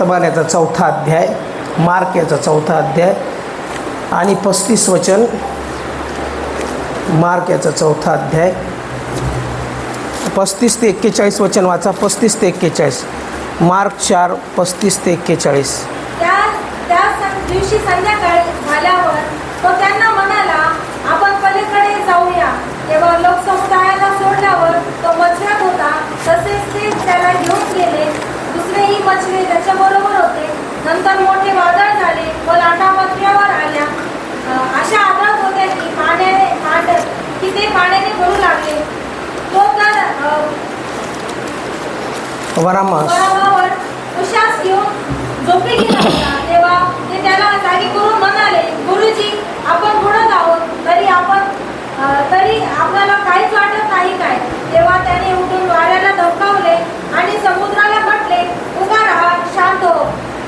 वर्तमान याचा चौथा अध्याय मार्क याचा चौथा अध्याय आणि पस्तीस वचन मार्क याचा चौथा अध्याय. पस्तीस ते एक्केचाळीस वचन वाचा पस्तीस ते एक्केचाळीस. मार्क चार पस्तीस ते एक्केचाळीस. दिवशी संध्याकाळी झाल्यावर तो त्यांना म्हणाला आपण पलीकडे जाऊया. तेव्हा लोकसमुदायाला सोडल्यावर तो मछव्यात होता तसेच ते त्याला घेऊन गेले. दुसरेही मछवे त्याच्याबरोबर होते. नंतर मोठे वादळ झाले व लाटा मछव्यावर आल्या अशा आदळत होत्या की पाण्याने पाण्या की ते पाण्याने भरू लागले. तो तर वरावावर उशास घेऊन झोपी गेला तेव्हा ते त्याला जागी करून म्हणाले गुरुजी आपण बुडत आहोत तरी आपण अं, तरी आपल्याला काहीच वाटत नाही काय तेव्हा त्याने उठून वाऱ्याला धमकावले आणि समुद्राला म्हटले उभा राहा शांत हो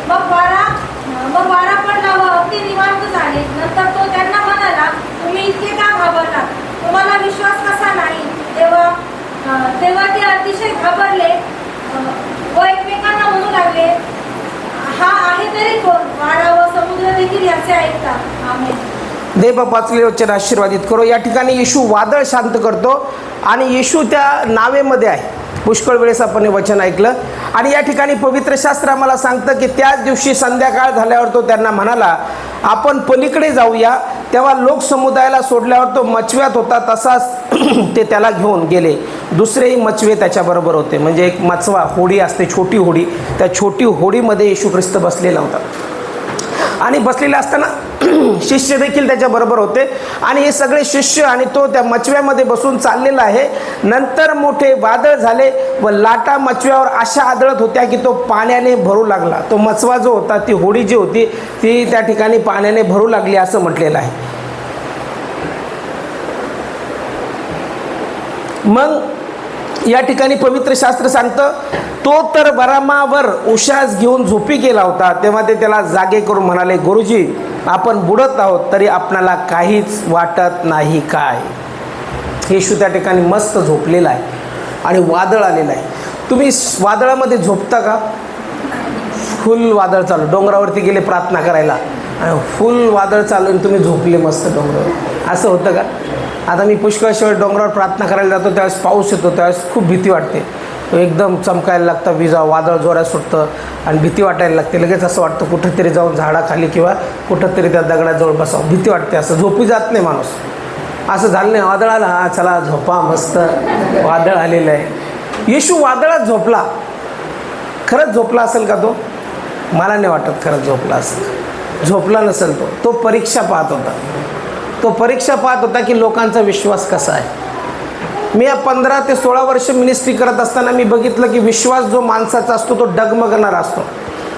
मग वारा मग वारा पडला व अगदी निवांत झाले नंतर तो त्यांना म्हणाला तुम्ही इतके का घाबरला तुम्हाला विश्वास कसा नाही तेव्हा अं, तेव्हा ते अतिशय घाबरले. व एकमेकांना म्हणू लागले हा आहे तरी कोण? वारा व समुद्र देखील याचे ऐकता आम्ही देव पाचले वचन आशीर्वादित करो. या ठिकाणी येशू वादळ शांत करतो आणि येशू त्या नावेमध्ये आहे. पुष्कळ वेळेस आपण हे वचन ऐकलं. आणि या ठिकाणी पवित्र शास्त्र आम्हाला सांगतं की त्याच दिवशी संध्याकाळ झाल्यावर तो त्यांना म्हणाला आपण पलीकडे जाऊया. तेव्हा लोकसमुदायाला सोडल्यावर तो मचव्यात होता. तसाच ते त्याला घेऊन गेले. दुसरेही मचवे त्याच्याबरोबर होते. म्हणजे एक मचवा होडी असते छोटी होडी. त्या छोटी होडीमध्ये येशू ख्रिस्त बसलेला होता. आणि बसलेले असताना शिष्य देखील त्याच्याबरोबर होते. आणि हे सगळे शिष्य आणि तो त्या मचव्यामध्ये बसून चाललेला आहे. नंतर मोठे वादळ झाले व लाटा मचव्यावर अशा आदळत होत्या की तो पाण्याने भरू लागला. तो मचवा जो होता ती होडी जी होती ती त्या ठिकाणी पाण्याने भरू लागली असं म्हटलेलं आहे. मग या ठिकाणी पवित्र शास्त्र सांगतं तो तर बरामावर उशास घेऊन झोपी गेला होता तेव्हा ते त्याला जागे करून म्हणाले गुरुजी आपण बुडत आहोत तरी आपणाला काहीच वाटत नाही काय? येशू त्या ठिकाणी मस्त झोपलेला आहे आणि वादळ आलेलं आहे. तुम्ही वादळामध्ये झोपता का? फुल वादळ चालू. डोंगरावरती गेले प्रार्थना करायला. आणि फुल वादळ चालू आणि तुम्ही झोपले मस्त डोंगरावर. असं होतं का? आता मी पुष्कळशिवाय डोंगरावर प्रार्थना करायला जातो त्यावेळेस पाऊस येतो त्यावेळेस खूप भीती वाटते. एकदम चमकायला लागतं विजा वादळ जोरात सुटतं आणि भीती वाटायला लागते. लगेच असं वाटतं कुठंतरी जाऊन झाडाखाली किंवा कुठंतरी त्या दगडाजवळ बसावं. भीती वाटते असं झोपी जात नाही माणूस. असं झालं नाही वादळ आला हा चला झोपा मस्त. वादळ आलेलं आहे. येशू वादळात झोपला. खरंच झोपला असेल का तो? मला नाही वाटत खरंच झोपला असेल. झोपला नसेल तो. तो परीक्षा पाहत होता. तो परीक्षा पाहत होता की लोकांचा विश्वास कसा आहे. मी या पंधरा ते सोळा वर्ष मिनिस्ट्री करत असताना मी बघितलं की विश्वास जो माणसाचा असतो तो डगमगणारा असतो.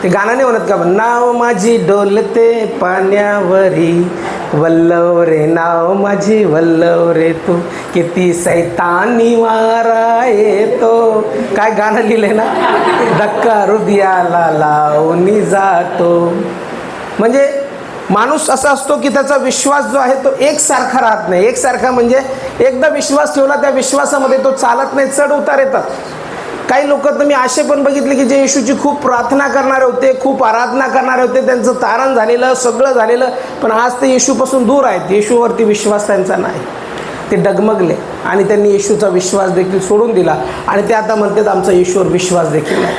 ते गाणं नाही म्हणत का नाव माझी डोलते पाण्यावरी वल्लव रे नाव माझी वल्लव रे तू किती सैतानी वारा येतो. काय गाणं लिहिलंय ना? धक्का हृदयाला लावून जातो. म्हणजे माणूस असा असतो की त्याचा विश्वास जो आहे तो एकसारखा राहत नाही. एकसारखा म्हणजे एकदा विश्वास ठेवला त्या विश्वासामध्ये तो चालत नाही चढ उतार येतात. काही लोक तर मी असे पण बघितले की जे येशूची खूप प्रार्थना करणारे होते खूप आराधना करणारे होते त्यांचं तारण झालेलं सगळं झालेलं पण आज ते येशूपासून दूर आहेत. येशूवरती विश्वास त्यांचा नाही. ते डगमगले आणि त्यांनी येशूचा विश्वास देखील सोडून दिला. आणि ते आता म्हणतात आमचा येशूवर विश्वास देखील नाही.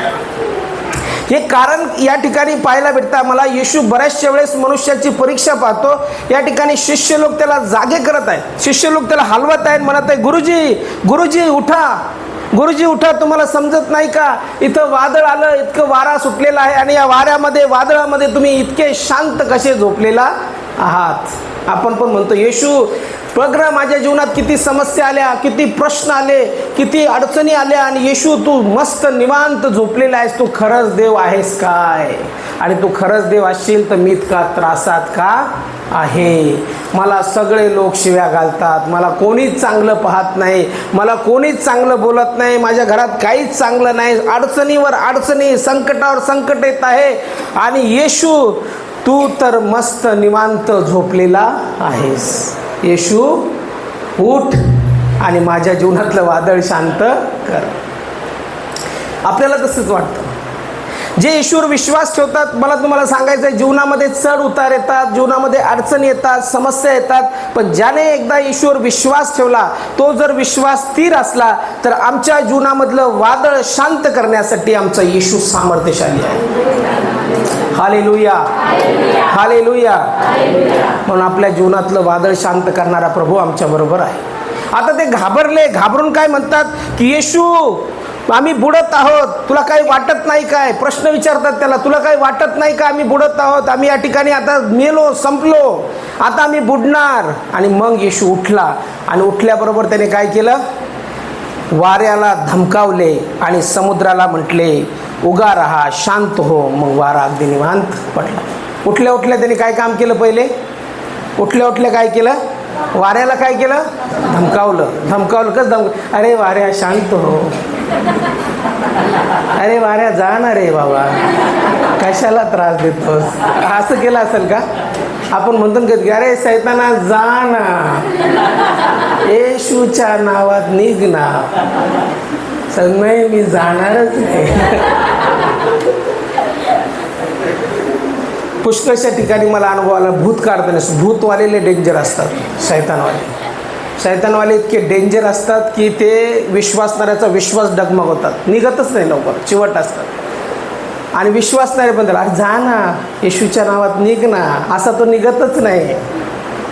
हे कारण या ठिकाणी पाहायला भेटतं. मला येशू बऱ्याचशा वेळेस मनुष्याची परीक्षा पाहतो. या ठिकाणी शिष्य लोक त्याला जागे करत आहेत. शिष्य लोक त्याला हलवत आहेत. म्हणत आहे गुरुजी गुरुजी उठा. गुरुजी उठा. तुम्हाला समजत नाही का? इथं वादळ आलं इतकं वारा सुटलेला आहे आणि या वाऱ्यामध्ये वादळामध्ये तुम्ही इतके शांत कसे झोपलेला आहात. आपण पण म्हणतो येशू बघ ना माझ्या जीवनात किती समस्या आल्या किती प्रश्न आले किती अडचणी आल्या आणि येशू तू मस्त निवांत झोपलेला आहेस तू खरंच देव आहेस काय? आणि तू खरंच देव असशील तर मी इतका त्रासात का आहे? मला सगळे लोक शिव्या घालतात. मला कोणीच चांगलं पाहत नाही. मला कोणीच चांगलं बोलत नाही. माझ्या घरात काहीच चांगलं नाही. अडचणीवर अडचणी संकटावर संकट येत आहे. आणि येशू तू तर मस्त निवांत झोपलेला आहेस. येशू उठ आणि माझ्या जीवनातलं वादळ शांत कर. आपल्याला तसंच वाटतं. जे ईश्वर विश्वास ठेवतात मला तुम्हाला सांगायचं आहे जीवनामध्ये चढ उतार येतात जीवनामध्ये अडचण येतात समस्या येतात पण ज्याने एकदा ईश्वर विश्वास ठेवला तो जर विश्वास स्थिर असला तर आमच्या जीवनामधलं वादळ शांत करण्यासाठी आमचं येशू सामर्थ्यशाली आहे. हाले लुया हाले लुया म्हणून आपल्या जीवनातलं वादळ शांत करणारा प्रभू आमच्या बरोबर आहे. आता ते घाबरले घाबरून काय म्हणतात? की येशू आम्ही बुडत आहोत. तुला काही वाटत नाही काय? प्रश्न विचारतात त्याला तुला काही वाटत नाही का आम्ही बुडत आहोत? आम्ही या ठिकाणी आता मेलो संपलो. आता आम्ही बुडणार. आणि मग येशू उठला. आणि उठल्याबरोबर त्याने काय केलं? वाऱ्याला धमकावले आणि समुद्राला म्हटले उगा रहा शांत हो मग वारा अगदी निवांत पडला. उठल्या उठल्या त्याने काय काम केलं पहिले? उठल्या उठल्या काय केलं? वाऱ्याला काय केलं? धमकावलं. धमकावलं कसं धमक अरे वाऱ्या शांत हो. अरे वाऱ्या जा ना रे बाबा. कशाला त्रास देतोस? असं केलं असेल का? आपण म्हणतो ना कधी अरे सैताना जा ना. येशूच्या नावात निघ ना. तर नाही मी जाणारच नाही पुष्कळशा ठिकाणी मला अनुभव आला भूत काढताना भूतवालेले डेंजर असतात शैतानवाले. शैतानवाले इतके डेंजर असतात की ते विश्वासणाऱ्याचा विश्वास डगमगवतात. निघतच नाही लवकर चिवट असतात. आणि विश्वासणारे पण त्याला "अरे जा ना येशूच्या नावात निघ ना. असा तो निघतच नाही.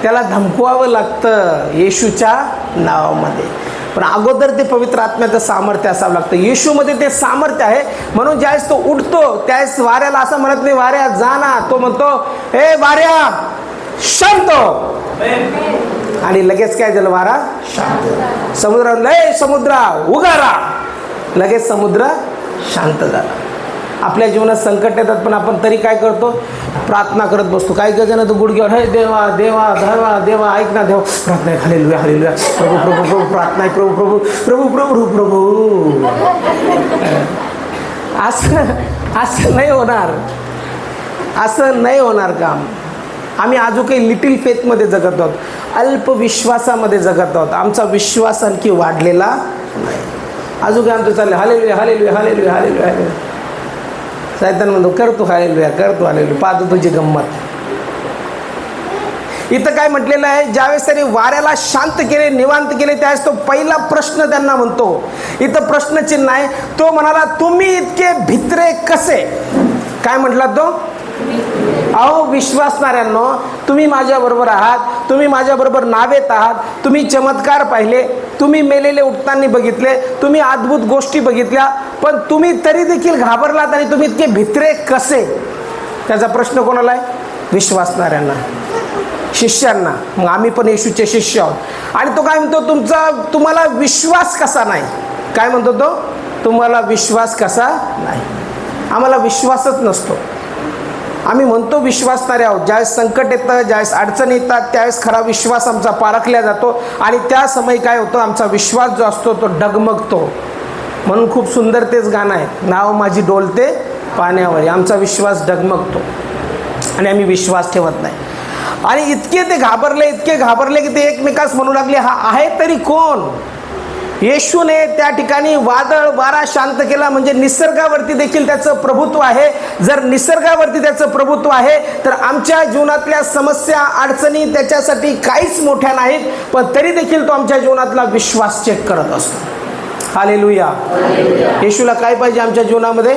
त्याला धमकवावं लागतं येशूच्या नावामध्ये. पण अगोदर ते पवित्र आत्म्याचं सामर्थ्य असावं लागतं. येशूमध्ये ते सामर्थ्य आहे. म्हणून ज्यावेळेस तो उठतो त्यावेळेस वाऱ्याला असं म्हणत नाही वाऱ्या जा ना. तो म्हणतो हे वाऱ्या शांत हो. आणि लगेच काय झालं वारा? शांत समुद्रात लय समुद्रा उगारा लगेच समुद्र शांत झाला. आपल्या जीवनात संकट येतात पण आपण तरी काय करतो? प्रार्थना करत बसतो. काही जण तर गुडघ्यावर हे देवा देवा धर्मा देवा ऐक ना देवा. प्रार्थना आहे खाली प्रभू प्रभू प्रभू प्रार्थना आहे प्रभू प्रभू प्रभू प्रभू प्रभू. असं असं नाही होणार. असं नाही होणार काम. आम्ही अजून काही लिटिल फेथमध्ये जगत आहोत. अल्पविश्वासामध्ये जगत आहोत. आमचा विश्वास आणखी वाढलेला नाही. अजून काय आमचं चाललं hallelujah hallelujah hallelujah hallelujah hallelujah. सैतान म्हणतो करतो हालेलुया करतो हालेलुया पाहतो तुझी गंमत. इथं काय म्हटलेलं आहे ज्यावेळेस त्यांनी वाऱ्याला शांत केले निवांत केले त्यावेळेस तो पहिला प्रश्न त्यांना म्हणतो. इथं प्रश्नचिन्ह आहे तो म्हणाला तुम्ही इतके भित्रे कसे? काय म्हटला तो? अहो विश्वासणाऱ्यांनो तुम्ही माझ्याबरोबर आहात तुम्ही माझ्याबरोबर नावेत आहात तुम्ही चमत्कार पाहिले तुम्ही मेलेले उठताना बघितले तुम्ही अद्भुत गोष्टी बघितल्या पण तुम्ही तरी देखील घाबरलात आणि तुम्ही इतके भित्रे कसे? त्याचा प्रश्न कोणाला आहे? विश्वासणाऱ्यांना शिष्यांना. मग आम्ही पण येशूचे शिष्य आहोत. आणि तो काय म्हणतो तुमचा तुम्हाला विश्वास कसा नाही? काय म्हणतो तो? तुम्हाला विश्वास कसा नाही? आम्हाला विश्वासच नसतो. आम्ही म्हणतो विश्वासणारे आहोत. ज्यावेळेस संकट येतं ज्यावेळेस अडचणी येतात त्यावेळेस खरा विश्वास आमचा पारखल्या जातो आणि त्या समय काय होतं आमचा विश्वास जो असतो तो डगमगतो. म्हणून खूप सुंदर तेच गाणं आहे. नाव माझी डोलते पाण्यावर. आमचा विश्वास डगमगतो. आणि आम्ही विश्वास ठेवत नाही. आणि इतके ते घाबरले इतके घाबरले की ते एकमेकास म्हणू लागले हा आहे तरी कोण? येशूने त्या ठिकाणी वादळ वारा शांत केला. म्हणजे निसर्गावरती देखील त्याचं प्रभुत्व आहे. जर निसर्गावरती त्याचं प्रभुत्व आहे तर आमच्या जीवनातल्या समस्या अडचणी त्याच्यासाठी काहीच मोठ्या नाहीत. पण तरी देखील तो आमच्या जीवनातला विश्वास चेक करत असतो. हाले लुया येशूला काय पाहिजे आमच्या जीवनामध्ये?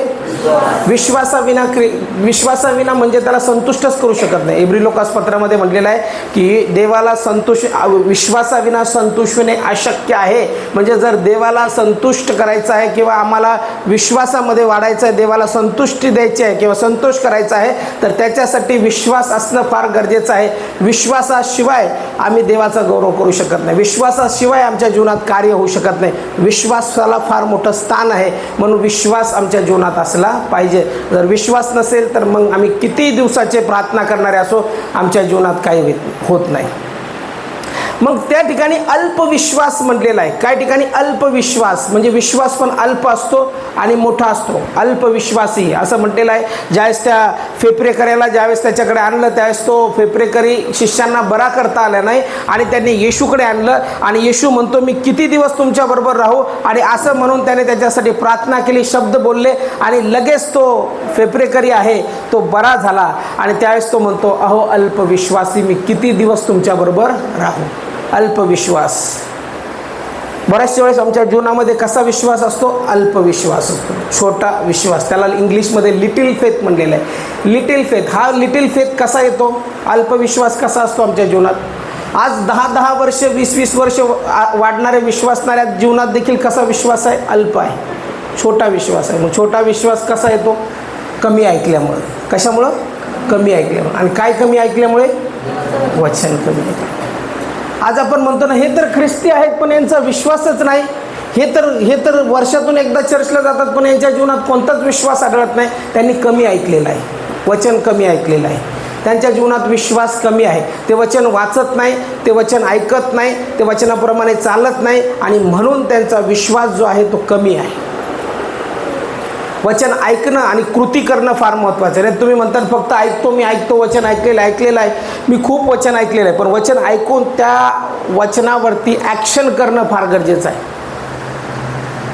विश्वासाविना क्रि विश्वासाविना म्हणजे त्याला संतुष्टच करू शकत नाही. एब्री लोकास पत्रामध्ये म्हटलेलं आहे की देवाला संतुष्ट विश्वासाविना संतुष्ट होणे अशक्य आहे. म्हणजे जर देवाला संतुष्ट करायचं आहे किंवा आम्हाला विश्वासामध्ये वाढायचं आहे देवाला संतुष्टी द्यायची आहे किंवा संतोष करायचा आहे तर त्याच्यासाठी विश्वास असणं फार गरजेचं आहे. विश्वासाशिवाय आम्ही देवाचा गौरव करू शकत नाही. विश्वासाशिवाय आमच्या जीवनात कार्य होऊ शकत नाही. विश्वासाला फार मोठं स्थान आहे म्हणून विश्वास आमच्या जीवनात असला पाहिजे. जर विश्वास नसेल तर मग आम्ही किती दिवसाचे प्रार्थना करणारे असो आमच्या जीवनात काही होत- होत नाही. मग त्या ठिकाणी अल्पविश्वास म्हटलेला आहे. काय ठिकाणी? अल्पविश्वास म्हणजे विश्वास पण अल्प असतो आणि मोठा असतो. अल्पविश्वासी असं म्हटलेलं आहे. ज्यावेळेस त्या फेपरेकऱ्याला ज्यावेळेस त्याच्याकडे आणलं त्यावेळेस तो फेपरेकरी शिष्यांना बरा करता आला नाही आणि त्यांनी येशूकडे आणलं आणि येशू म्हणतो मी किती दिवस तुमच्याबरोबर राहू? आणि असं म्हणून त्याने त्याच्यासाठी प्रार्थना केली शब्द बोलले आणि लगेच तो फेपरेकरी आहे तो बरा झाला. आणि त्यावेळेस तो म्हणतो अहो अल्पविश्वासी मी किती दिवस तुमच्याबरोबर राहू? अल्पविश्वास. बऱ्याचशा वेळेस आमच्या जीवनामध्ये कसा विश्वास असतो? अल्पविश्वास असतो. छोटा विश्वास. त्याला इंग्लिशमध्ये लिटिल फेथ म्हणलेलं आहे. लिटिल फेथ हा लिटिल फेथ कसा येतो? अल्पविश्वास कसा असतो आमच्या जीवनात? आज दहा दहा वर्ष वीस वीस वर्ष आ- वाढणाऱ्या विश्वासणाऱ्या जीवनात देखील कसा विश्वास आहे? अल्प आहे. छोटा विश्वास आहे. मग छोटा विश्वास कसा येतो? कमी ऐकल्यामुळं. कशामुळं? कमी ऐकल्यामुळं. आणि काय कमी ऐकल्यामुळे? वचन कमी ऐकलं आज आपण म्हणतो ना हे तर ख्रिस्ती आहेत पण यांचा विश्वासच नाही. हे तर हे तर वर्षातून एकदा चर्चला जातात पण यांच्या जीवनात कोणताच विश्वास आढळत नाही. त्यांनी कमी ऐकलेला आहे. वचन कमी ऐकलेलं आहे. त्यांच्या जीवनात विश्वास कमी आहे. ते वचन वाचत नाही ते वचन ऐकत नाही ते वचनाप्रमाणे चालत नाही आणि म्हणून त्यांचा विश्वास जो आहे तो कमी आहे. वचन ऐकणं आणि कृती करणं फार महत्त्वाचं आहे. नाही तुम्ही म्हणतात फक्त ऐकतो मी ऐकतो वचन ऐकलेलं ऐकलेलं आहे. मी खूप वचन ऐकलेलं आहे. पण वचन ऐकून त्या वचनावरती ॲक्शन करणं फार गरजेचं आहे.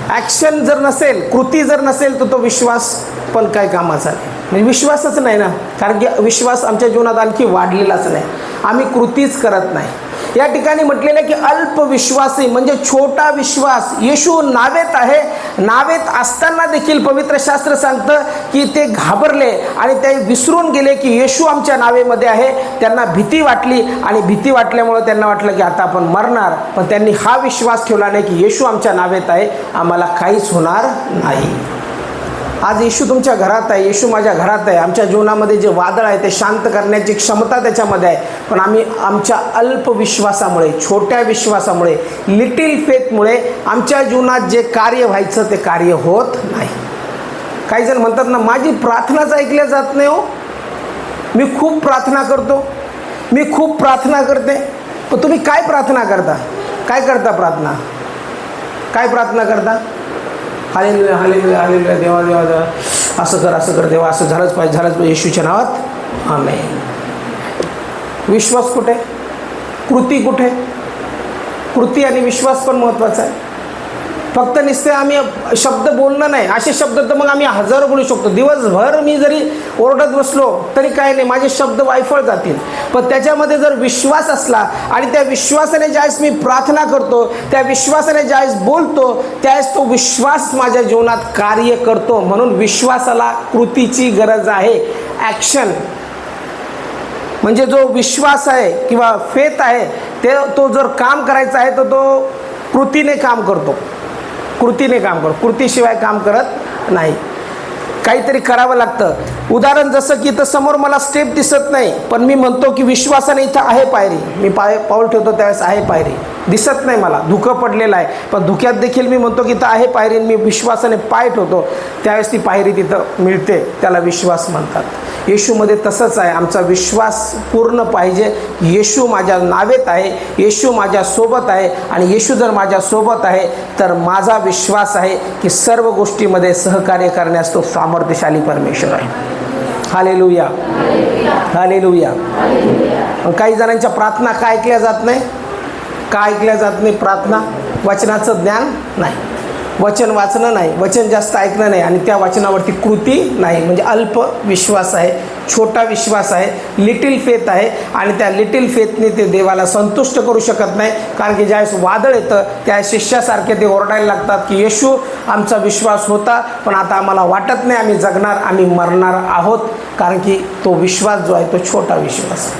ॲक्शन जर नसेल कृती जर नसेल तर तो विश्वास पण काय कामाचा आहे म्हणजे विश्वासच नाही ना. कारण की विश्वास आमच्या जीवनात आणखी वाढलेलाच नाही. आम्ही कृतीच करत नाही. या ठिकाणी म्हटलेलं आहे की अल्पविश्वासी म्हणजे छोटा विश्वास येशू नावेत आहे. नावेत असताना देखील पवित्र शास्त्र सांगतं की ते घाबरले आणि ते विसरून गेले की येशू आमच्या नावेमध्ये आहे. त्यांना भीती वाटली आणि भीती वाटल्यामुळं त्यांना वाटलं की आता आपण मरणार. पण त्यांनी हा विश्वास ठेवला नाही की येशू आमच्या नावेत आहे. आम्हाला काहीच होणार नाही. आज येशू तुमच्या घरात आहे येशू माझ्या घरात आहे. आमच्या जीवनामध्ये जे वादळ आहे ते शांत करण्याची क्षमता त्याच्यामध्ये आहे. पण आम्ही आमच्या अल्पविश्वासामुळे छोट्या विश्वासामुळे लिटिल फेथमुळे आमच्या जीवनात जे कार्य व्हायचं ते कार्य होत नाही. काही जण म्हणतात ना माझी प्रार्थनाच ऐकल्या जात नाही हो. मी खूप प्रार्थना करतो. मी खूप प्रार्थना करते. पण तुम्ही काय प्रार्थना करता? काय करता प्रार्थना? काय प्रार्थना करता? Hallelujah hallelujah hallelujah. देवा देवा देवा. असं कर असं कर देवा. असं झालंच पाहिजे झालंच पाहिजे. येशूच्या नावात. आम्ही विश्वास कुठे? कृती कुठे? कृती आणि विश्वास पण महत्त्वाचा आहे. फक्त निश्चय आम्ही शब्द बोलणं नाही. असे शब्द तर मग आम्ही हजारो बोलू शकतो. दिवसभर मी जरी ओरडत बसलो तरी काय नाही. माझे शब्द वायफळ जातील. पण त्याच्यामध्ये जर विश्वास असला आणि त्या विश्वासाने ज्यावेळेस मी प्रार्थना करतो त्या विश्वासाने ज्यावेळेस बोलतो त्यावेळेस तो विश्वास माझ्या जीवनात कार्य करतो. म्हणून विश्वासाला कृतीची गरज आहे. ॲक्शन म्हणजे जो विश्वास आहे किंवा फेत आहे ते तो जर काम करायचा आहे तर तो कृतीने काम करतो. कृतीने काम करतो कृतीशिवाय काम करत नाही. काहीतरी करावं लागतं. उदाहरण जसं की इथं समोर मला स्टेप दिसत नाही पण मी म्हणतो की विश्वासाने इथं आहे पायरी. मी पाय पाऊल ठेवतो त्यावेळेस आहे पायरी. दिसत नाही मला. धुकं पडलेलं आहे. पण धुक्यात देखील मी म्हणतो की तर आहे पायरी मी विश्वासाने पाय ठेवतो. त्यावेळेस ती पायरी तिथं मिळते. त्याला विश्वास म्हणतात. येशूमध्ये तसंच आहे. आमचा विश्वास पूर्ण पाहिजे. येशू माझ्या नावेत आहे. येशू माझ्या सोबत आहे. आणि येशू जर माझ्या सोबत आहे तर माझा विश्वास आहे की सर्व गोष्टीमध्ये सहकार्य करण्यास तो सामर्थ्यशाली परमेश्वर आहे. हालेलुया. हालेलुया. काही जणांच्या प्रार्थना काय ऐकल्या जात नाही? का ऐकल्या जात नाही प्रार्थना? वचनाचं ज्ञान नाही. वचन वाचणं नाही. वचन जास्त ऐकणं नाही आणि त्या वचनावरती कृती नाही. म्हणजे अल्प विश्वास आहे छोटा विश्वास आहे लिटिल फेथ आहे आणि त्या लिटिल फेथने ते देवाला संतुष्ट करू शकत नाही. कारण की ज्यावेळेस वादळ येतं त्या शिष्यासारखे ते ओरडायला लागतात की येशू आमचा विश्वास होता पण आता आम्हाला वाटत नाही आम्ही जगणार आम्ही मरणार आहोत. कारण की तो विश्वास जो आहे तो छोटा विश्वास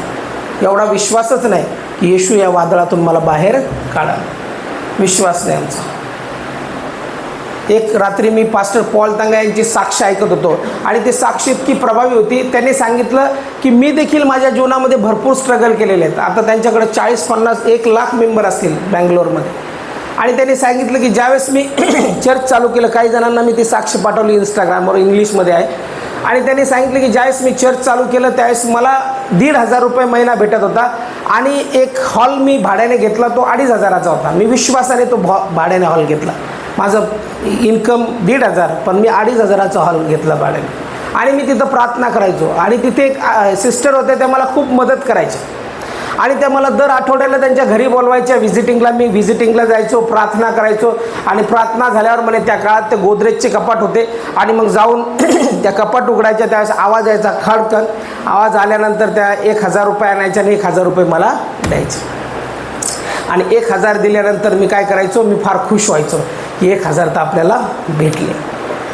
एवढा विश्वासच नाही. येशू या वादळातून मला बाहेर काढा. विश्वास नाही आमचा. एक रात्री मी पास्टर पॉल तांगा यांची साक्ष ऐकत होतो आणि ती साक्ष इतकी प्रभावी होती त्यांनी सांगितलं की मी देखील माझ्या जीवनामध्ये भरपूर स्ट्रगल केलेले आहेत. आता त्यांच्याकडे चाळीस पन्नास एक लाख मेंबर असतील बँगलोरमध्ये. आणि त्यांनी सांगितलं की ज्यावेळेस मी चर्च चालू केलं काही जणांना मी ती साक्ष पाठवली इंस्टाग्रामवर इंग्लिशमध्ये आहे. आणि त्यांनी सांगितलं की ज्यावेळेस मी चर्च चालू केलं त्यावेळेस मला दीड हजार रुपये महिना भेटत होता. आणि एक हॉल मी भाड्याने घेतला तो अडीच हजाराचा होता. मी विश्वासाने तो भॉ भाड्याने हॉल घेतला. माझं इन्कम दीड हजार पण मी अडीच हजाराचा हॉल घेतला भाड्याने. आणि मी तिथं प्रार्थना करायचो. आणि तिथे एक सिस्टर होत्या त्या मला खूप मदत करायच्या आणि त्या मला दर आठवड्याला त्यांच्या घरी बोलवायच्या व्हिजिटिंगला मी व्हिजिटिंगला जायचो प्रार्थना करायचो. आणि प्रार्थना झाल्यावर म्हणे त्या काळात ते गोदरेजचे कपाट होते. आणि मग जाऊन त्या कपाट उघडायच्या त्यावेळेस आवाज यायचा खडकन आवाज आल्यानंतर त्या एक हजार रुपये आणायच्या आणि एक हजार रुपये मला द्यायचे. आणि एक हजार दिल्यानंतर मी काय करायचो मी फार खुश व्हायचो. की एक हजार तर आपल्याला भेटले.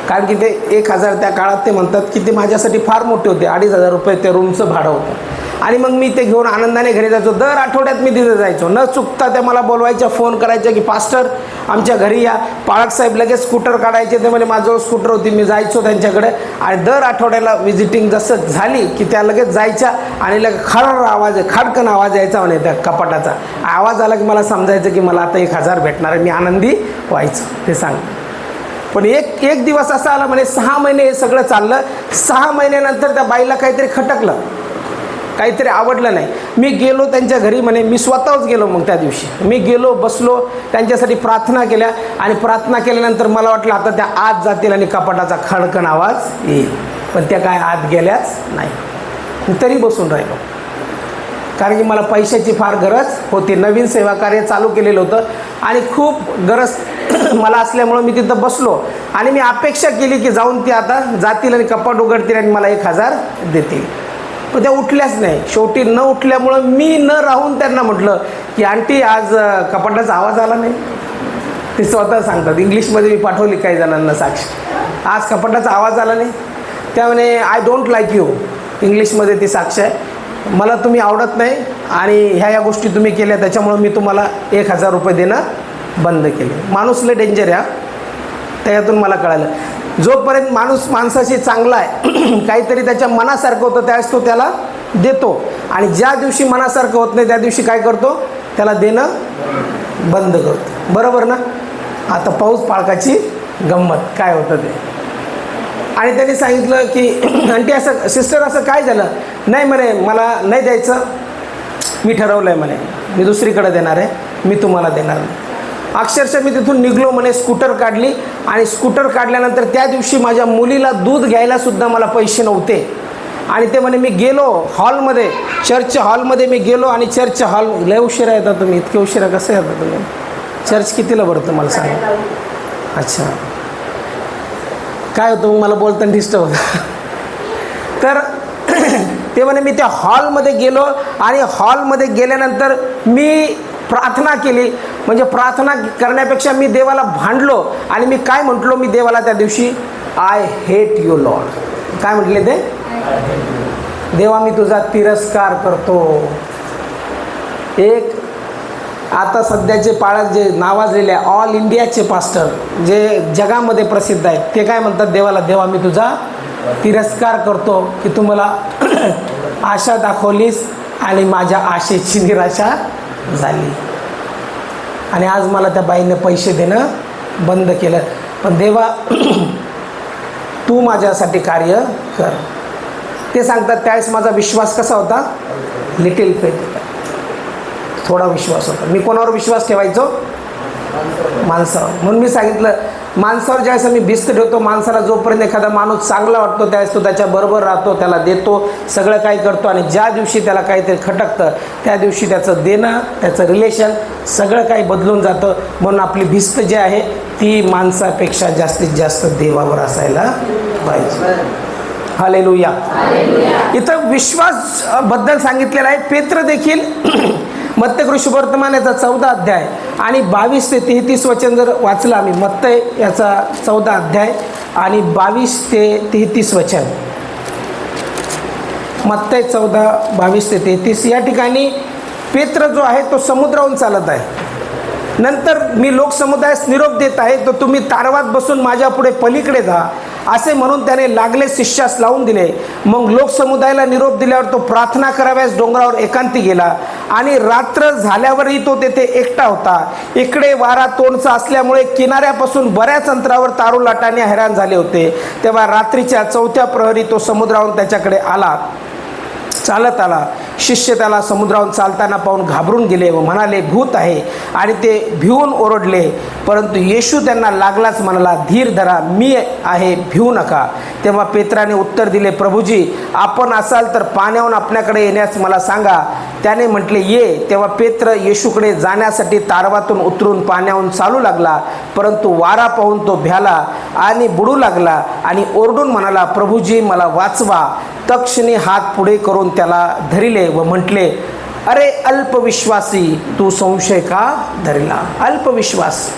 कारण की ते एक हजार त्या काळात ते म्हणतात की ते माझ्यासाठी फार मोठे होते. अडीच हजार रुपये त्या रूमचं भाडं होतं. आणि मग मी ते घेऊन आनंदाने घरी जायचो. दर आठवड्यात मी तिथे जायचो. न चुकता त्या मला बोलवायच्या फोन करायच्या की पास्टर आमच्या घरी या. पाळक साहेब लगेच स्कूटर काढायचे. ते म्हणजे माझं स्कूटर होती मी जायचो त्यांच्याकडे. आणि दर आठवड्याला व्हिजिटिंग जसं झाली की त्या लगेच जायच्या आणि लगेच खर आवाज खाडकन आवाज यायचा म्हणे त्या कपाटाचा. आवाज आला की मला समजायचं की मला आता एक हजार भेटणार आहे मी आनंदी व्हायचं. ते सांग. पण एक एक दिवस असा आला म्हणे सहा महिने हे सगळं चाललं. सहा महिन्यानंतर त्या बाईला काहीतरी खटकलं. काहीतरी आवडलं नाही. मी गेलो त्यांच्या घरी म्हणे मी स्वतःच गेलो मग त्या दिवशी. मी गेलो बसलो त्यांच्यासाठी प्रार्थना केल्या आणि प्रार्थना केल्यानंतर मला वाटलं आता त्या आत जातील आणि कपाटाचा खडकण आवाज येईल. पण त्या काय आत गेल्याच नाही. तरी बसून राहिलो. कारण की मला पैशाची फार गरज होती. नवीन सेवा कार्य चालू केलेलं होतं आणि खूप गरज मला असल्यामुळं मी तिथं बसलो आणि मी अपेक्षा केली की जाऊन ती आता जातील आणि कपाट उघडतील आणि मला एक हजार देतील. पण त्या उठल्याच नाही. शेवटी न उठल्यामुळं मी न राहून त्यांना म्हटलं की आंटी आज कपाटाचा आवाज आला नाही. ते स्वतः सांगतात. इंग्लिशमध्ये मी पाठवली काही जणांना साक्ष. आज कपाटाचा आवाज आला नाही. त्यामुळे आय डोंट लाईक यू इंग्लिशमध्ये ती साक्ष आहे. मला तुम्ही आवडत नाही आणि ह्या या गोष्टी तुम्ही केल्या त्याच्यामुळं मी तुम्हाला एक हजार रुपये देणं बंद केले. माणूस लय डेंजर या त्याच्यातून मला कळालं. जोपर्यंत माणूस माणसाशी चांगला आहे काहीतरी त्याच्या मनासारखं होतं त्यावेळेस तो त्याला देतो. आणि ज्या दिवशी मनासारखं होत नाही त्या दिवशी काय करतो? त्याला देणं बंद करतो. बरोबर ना? आता पाऊस पाळकाची गंमत. काय होतं ते? आणि त्यांनी सांगितलं की आंटी असं सिस्टर असं काय झालं? नाही म्हणे मला नाही द्यायचं. मी ठरवलं आहे म्हणे. मी दुसरीकडे देणार आहे. मी तुम्हाला देणार नाही. अक्षरशः मी तिथून निघलो म्हणे स्कूटर काढली आणि स्कूटर काढल्यानंतर त्या दिवशी माझ्या मुलीला दूध घ्यायला सुद्धा मला पैसे नव्हते. आणि ते म्हणे मी गेलो हॉलमध्ये चर्चच्या हॉलमध्ये मी गेलो आणि चर्चच्या हॉल. लय उशिरा येतात तुम्ही इतके उशिरा कसं येतात तुम्ही? चर्च कितीला भरतं मला सांगा. अच्छा. काय होतं मग मला बोलताना डिस्टर्ब होतं. तर ते म्हणे मी त्या हॉलमध्ये गेलो आणि हॉलमध्ये गेल्यानंतर मी प्रार्थना केली. म्हणजे प्रार्थना करण्यापेक्षा मी देवाला भांडलो आणि मी काय म्हटलो? मी देवाला त्या दिवशी आय हेट यू लॉर्ड काय म्हटले ते? देवा मी तुझा तिरस्कार करतो. एक आता सध्याचे पाळत जे नावाजलेले आहे ऑल इंडियाचे पास्टर जे जगामध्ये प्रसिद्ध आहेत ते काय म्हणतात देवाला? देवा मी तुझा तिरस्कार करतो की तू मला आशा दाखवलीस आणि माझ्या आशेची निराशा झाली. आणि आज मला त्या बाईने पैसे देणं बंद केलं. पण देवा तू माझ्यासाठी कार्य कर. ते सांगतात त्यावेळेस माझा विश्वास कसा होता? लिटिल फेथ होता थोडा विश्वास होता. मी कोणावर विश्वास ठेवायचो? माणसावर. म्हणून मी सांगितलं माणसावर ज्यावेळेस मी भिस्त ठेवतो माणसाला जोपर्यंत एखादा माणूस चांगला वाटतो त्यावेळेस तो त्याच्याबरोबर राहतो त्याला देतो सगळं काही करतो आणि ज्या दिवशी त्याला काहीतरी खटकतं त्या दिवशी त्याचं देणं त्याचं रिलेशन सगळं काही बदलून जातं. म्हणून आपली भिस्त जी आहे ती माणसापेक्षा जास्तीत जास्त देवावर असायला पाहिजे. हालेलुया इथं विश्वासबद्दल सांगितलेलं आहे. पेत्र देखील मत्तकृषी वर्तमान याचा चौदा अध्याय. आणि बावीस ते तेहतीस वचन जर वाचलं आम्ही मत्तय याचा चौदा अध्याय आणि बावीस ते तेहतीस वचन. मत्तय चौदा बावीस ते तेहतीस. या ठिकाणी पेत्र जो आहे तो समुद्राहून चालत आहे. नंतर मी लोकसमुदायास निरोप देत आहे तर तुम्ही तारवात बसून माझ्या पुढे पलीकडे जा. असे म्हणून त्याने लागले शिष्यास लावून दिले. मग लोकसमुदायाला निरोप दिल्यावर तो प्रार्थना कराव्यास डोंगरावर एकांती गेला. आणि रात्र झाल्यावरही तो तेथे एकटा होता. इकडे वारा तोंडचा असल्यामुळे किनाऱ्यापासून बऱ्याच अंतरावर तारू लाटाने हैराण झाले होते. तेव्हा रात्रीच्या चौथ्या प्रहरी तो समुद्रावरून त्याच्याकडे आला. चालत आला. शिष्य त्याला समुद्रावरून चालताना पाहून घाबरून गेले व म्हणाले भूत आहे. आणि ते भिवून ओरडले परंतु येशू त्यांना लागलाच म्हणाला धीर धरा मी आहे भिवू नका. तेव्हा पेत्राने उत्तर दिले प्रभूजी आपण असाल तर पाण्याहून आपल्याकडे येण्यास मला सांगा त्याने म्हटले ये. तेव्हा पेत्र येशूकडे जाण्यासाठी तारवातून उतरून पाण्याहून चालू लागला परंतु वारा पाहून तो भ्याला आणि बुडू लागला आणि ओरडून म्हणाला प्रभूजी मला वाचवा. तक्षणी हात पुढे करून त्याला धरिले व म्हटले अरे अल्पविश्वासी तू संशय का धरला? अल्पविश्वास.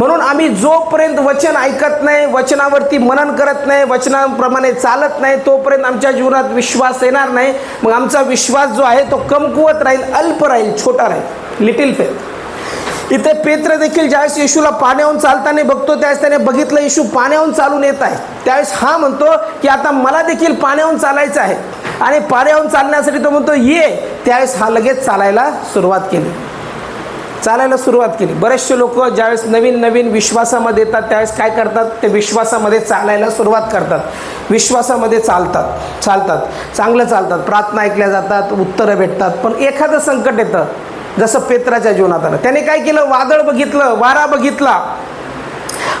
म्हणून आम्ही जोपर्यंत वचन ऐकत नाही वचनावरती मनन करत नाही वचनाप्रमाणे चालत नाही तोपर्यंत आमच्या जीवनात विश्वास येणार नाही. मग आमचा विश्वास जो आहे तो कमकुवत राहील अल्प राहील छोटा राहील लिटिल फेथ इथे पेत्र देखील ज्यावेळेस येशूला पाण्याहून चालताना बघतो त्यावेळेस त्याने बघितलं येशू पाण्याहून चालून येत आहे. त्यावेळेस हा म्हणतो की आता मला देखील पाण्याहून चालायचं आहे. आणि पाण्याहून चालण्यासाठी तो म्हणतो ये. त्यावेळेस हा लगेच चालायला सुरुवात केली. चालायला सुरुवात केली. बरेचसे लोक ज्यावेळेस नवीन नवीन विश्वासामध्ये येतात त्यावेळेस काय करतात? ते विश्वासामध्ये चालायला सुरुवात करतात. विश्वासामध्ये चालतात. चालतात. चांगलं चालतात. प्रार्थना ऐकल्या जातात उत्तरं भेटतात. पण एखादं संकट येतं. जसं पेत्राच्या जीवनात आलं. त्याने काय केलं? वादळ बघितलं वारा बघितला.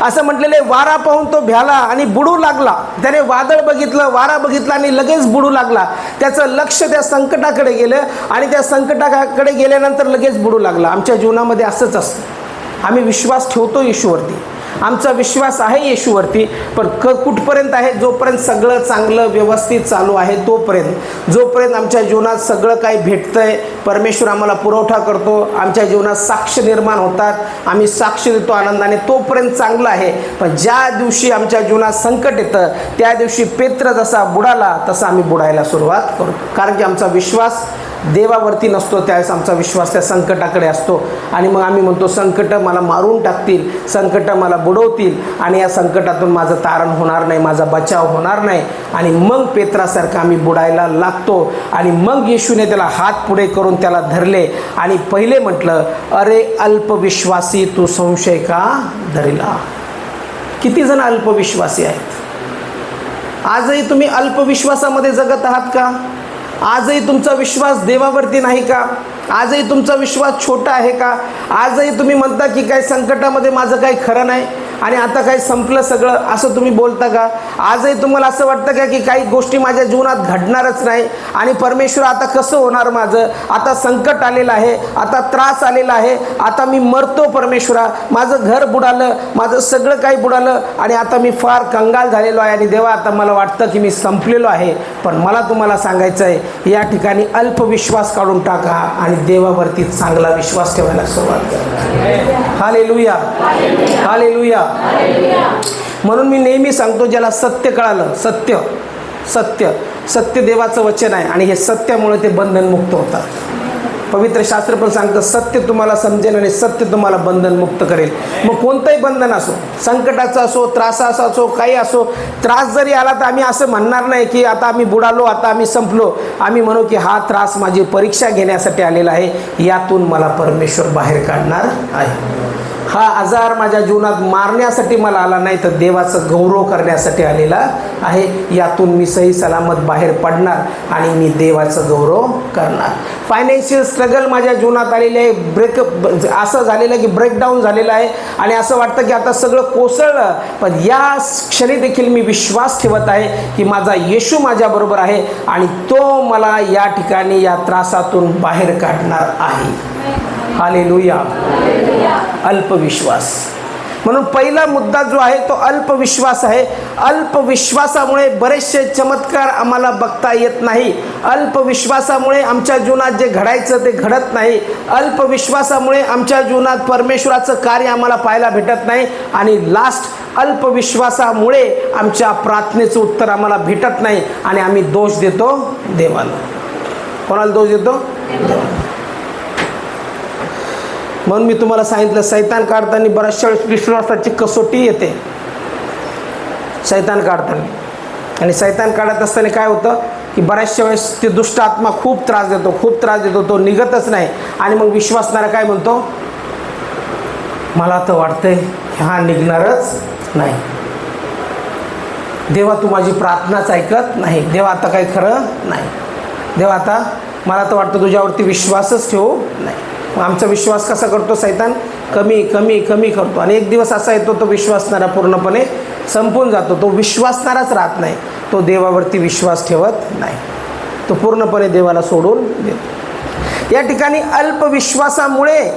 असं म्हटलेले वारा पाहून तो भ्याला आणि बुडू लागला. त्याने वादळ बघितलं वारा बघितला आणि लगेच बुडू लागला. त्याचं लक्ष त्या संकटाकडे गेलं आणि त्या संकटाकडे गेल्यानंतर लगेच बुडू लागला. आमच्या जीवनामध्ये असंच असतं. आम्ही विश्वास ठेवतो येशूवरती आमचा विश्वास आहे येशूवरती पण क कुठपर्यंत आहे? जोपर्यंत सगळं चांगलं व्यवस्थित चालू आहे तोपर्यंत. जोपर्यंत आमच्या जीवनात सगळं काही भेटतं आहे परमेश्वर आम्हाला पुरवठा करतो आमच्या जीवनात साक्ष निर्माण होतात आम्ही साक्ष देतो आनंदाने तोपर्यंत चांगलं आहे. पण ज्या दिवशी आमच्या जीवनात संकट येतं त्या दिवशी पेत्र जसा बुडाला तसा आम्ही बुडायला सुरुवात करतो. कारण की आमचा विश्वास देवावरती नसतो त्यावेळेस आमचा विश्वास त्या संकटाकडे असतो. आणि मग आम्ही म्हणतो संकट मला मारून टाकतील संकट मला बुडवतील आणि या संकटातून माझं तारण होणार नाही माझा बचाव होणार नाही. आणि मग पेत्रासारखं आम्ही बुडायला लागतो आणि मग येशूने त्याला हात पुढे करून त्याला धरले. आणि पहिले म्हटलं अरे अल्पविश्वासी तू संशय का धरला? किती जण अल्पविश्वासी आहेत? आजही तुम्ही अल्पविश्वासामध्ये जगत आहात का? आजही तुमचा विश्वास देवावरती नाही का? आजही तुमचा विश्वास छोटा आहे का? आजही तुम्ही म्हणता की काही संकटामध्ये माझं काही खरं नाही आणि आता काही संपलं सगळं असं तुम्ही बोलता का? आजही तुम्हाला असं वाटतं का की काही गोष्टी माझ्या जीवनात घडणारच नाही आणि परमेश्वर आता कसं होणार माझं? आता संकट आलेलं आहे आता त्रास आलेला आहे आता मी मरतो परमेश्वरा. माझं घर बुडालं माझं सगळं काही बुडालं आणि आता मी फार कंगाल झालेलो आहे आणि देवा आता मला वाटतं की मी संपलेलो आहे. पण मला तुम्हाला सांगायचं आहे या ठिकाणी अल्पविश्वास काढून टाका आणि देवावरती चांगला विश्वास ठेवायला सुरुवात करा हाले लुया हाले लुया म्हणून मी नेहमी सांगतो ज्याला सत्य कळालं सत्य सत्य सत्य देवाचं वचन आहे आणि हे सत्यामुळे ते बंधनमुक्त होतात. पवित्र शास्त्र पण सांगतं सत्य तुम्हाला समजेल आणि सत्य तुम्हाला बंधनमुक्त करेल. मग कोणतंही बंधन असो संकटाचं असो त्रासाचं असो काही असो त्रास जरी आला तर आम्ही असं म्हणणार नाही की आता आम्ही बुडालो आता आम्ही संपलो. आम्ही म्हणू की हा त्रास माझी परीक्षा घेण्यासाठी आलेला आहे यातून मला परमेश्वर बाहेर काढणार आहे. हा आजार माझ्या जीवनात मारण्यासाठी मला आला नाही तर देवाचं गौरव करण्यासाठी आलेला आहे. यातून मी सही सलामत बाहेर पडणार आणि मी देवाचं गौरव करणार. फायनान्शियल स्ट्रगल माझ्या जीवनात आलेले आहे. ब्रेकअप असं झालेलं आहे की ब्रेकडाऊन झालेलं आहे. आणि असं वाटतं की आता सगळं कोसळलं पण या क्षणी देखील मी विश्वास ठेवत आहे की माझा येशू माझ्याबरोबर आहे आणि तो मला या ठिकाणी या त्रासातून बाहेर काढणार आहे. हालेलुया अल्पविश्वास. म्हणून पहिला मुद्दा जो आहे तो अल्पविश्वास आहे. अल्पविश्वासामुळे बरेचसे चमत्कार आम्हाला बघता येत नाही. अल्पविश्वासामुळे आमच्या जीवनात जे घडायचं ते घडत नाही. अल्पविश्वासामुळे आमच्या जीवनात परमेश्वराचं कार्य आम्हाला पाहायला भेटत नाही. आणि लास्ट अल्पविश्वासामुळे आमच्या प्रार्थनेचं उत्तर आम्हाला भेटत नाही. आणि आम्ही दोष देतो देवाला. कोणाला दोष देतो? देवाला. म्हणून मी तुम्हाला सांगितलं सैतान काढताना बऱ्याचशा वेळेस विश्वासाची कसोटी येते. सैतान काढताना. आणि सैतान काढत असताना काय होतं की बऱ्याचशा वेळेस ते दुष्ट आत्मा खूप त्रास देतो खूप त्रास देतो तो निघतच नाही. आणि मग विश्वासणारा काय म्हणतो? मला तर वाटतंय हा निघणारच नाही. देवा तू माझी प्रार्थनाच ऐकत नाही. देवा आता काही खरं नाही. देवा आता मला तर वाटतं तुझ्यावरती विश्वासच ठेवू नाही. आमचा विश्वास कसा करतो सैतान? कमी कमी कमी करतो. आणि एक दिवस असा येतो तो विश्वासणारा पूर्णपणे संपून जातो. तो विश्वासणाराच राहत नाही. तो देवावरती विश्वास ठेवत नाही. तो पूर्णपणे देवाला सोडून देतो. या ठिकाणी अल्पविश्वासामुळे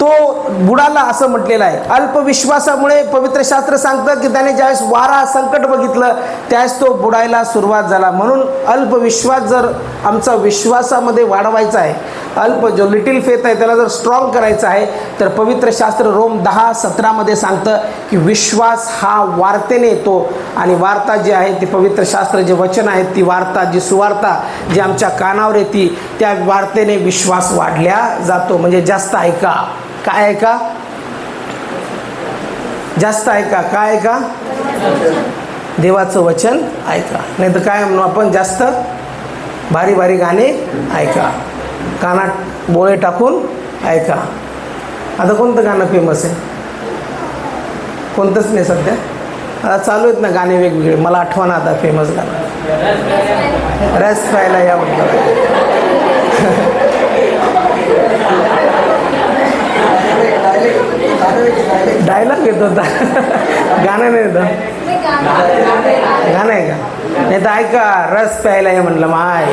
तो बुडाला असं म्हटलेलं आहे. अल्पविश्वासामुळे पवित्र शास्त्र सांगतं की त्याने ज्यावेळेस वारा संकट बघितलं त्यावेळेस तो बुडायला सुरुवात झाला. म्हणून अल्पविश्वास जर आमचा विश्वासामध्ये वाढवायचा आहे अल्प जो लिटिल फेथ आहे त्याला जर स्ट्रॉंग करायचा आहे तर पवित्र शास्त्र रोम दहा सतरामध्ये सांगतं की विश्वास हा वार्तेने येतो. आणि वार्ता जी आहे ती पवित्र शास्त्र जे वचन आहेत ती वार्ता जी सुवार्ता जी आमच्या कानावर येते त्या वार्तेने विश्वास वाढल्या जातो. म्हणजे जास्त ऐका काय ऐका जास्त ऐका काय ऐका देवाचं वचन ऐका नाही तर काय म्हणू आपण? जास्त भारी भारी गाणे ऐका कानात बोळे टाकून ऐका आता कोणतं गाणं फेमस आहे? कोणतंच नाही सध्या. आता चालू आहेत ना गाणे वेगवेगळे. मला आठवण आता फेमस गाणं. रस प्यायला या म्हटलं. डायलॉग येत होता. गाणं नाही येतं. गाणं- आहे का? नाही तर ऐका रस प्यायला आहे म्हटलं माय.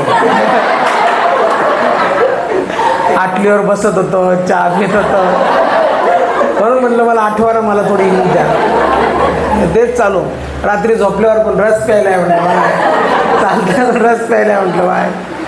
आटलीवर बसत होतो चहा घेत होतो. म्हणून म्हटलं मला आठवारा मला थोडी हिंमत द्या. तेच चालू. रात्री झोपल्यावर पण रस प्यायला आहे म्हटलं माय. चालतं रस प्यायला आहे म्हटलं माय.